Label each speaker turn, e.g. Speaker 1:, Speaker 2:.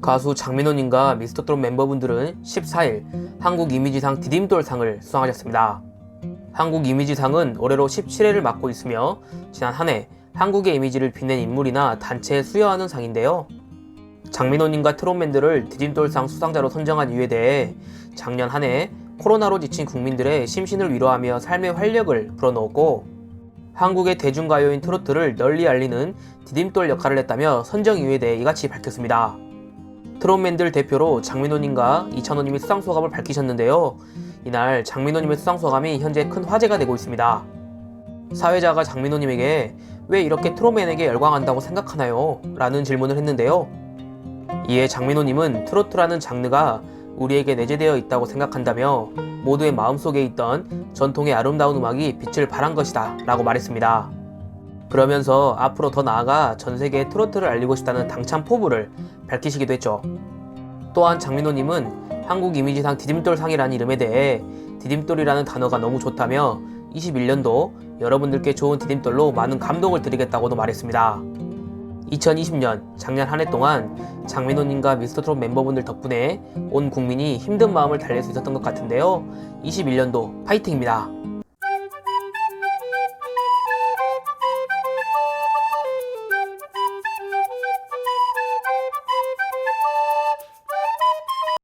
Speaker 1: 가수 장민호님과 미스터트롯 멤버분들은 14일 한국 이미지상 디딤돌상을 수상하셨습니다. 한국 이미지상은 올해로 17회를 맡고 있으며 지난 한 해 한국의 이미지를 빛낸 인물이나 단체에 수여하는 상인데요. 장민호님과 트롯맨들을 디딤돌상 수상자로 선정한 이유에 대해 작년 한 해 코로나로 지친 국민들의 심신을 위로하며 삶의 활력을 불어넣었고 한국의 대중가요인 트로트를 널리 알리는 디딤돌 역할을 했다며 선정 이유에 대해 이같이 밝혔습니다. 트롯맨들 대표로 장민호님과 이찬호님이 수상소감을 밝히셨는데요. 이날 장민호님의 수상소감이 현재 큰 화제가 되고 있습니다. 사회자가 장민호님에게 왜 이렇게 트롯맨에게 열광한다고 생각하나요? 라는 질문을 했는데요. 이에 장민호님은 트로트라는 장르가 우리에게 내재되어 있다고 생각한다며 모두의 마음속에 있던 전통의 아름다운 음악이 빛을 발한 것이다 라고 말했습니다. 그러면서 앞으로 더 나아가 전 세계에 트로트를 알리고 싶다는 당찬 포부를 밝히시기도 했죠. 또한 장민호님은 한국 이미지상 디딤돌상이라는 이름에 대해 디딤돌이라는 단어가 너무 좋다며 21년도 여러분들께 좋은 디딤돌로 많은 감동을 드리겠다고도 말했습니다. 2020년 작년 한 해 동안 장민호님과 미스터트롯 멤버분들 덕분에 온 국민이 힘든 마음을 달랠 수 있었던 것 같은데요. 21년도 파이팅입니다.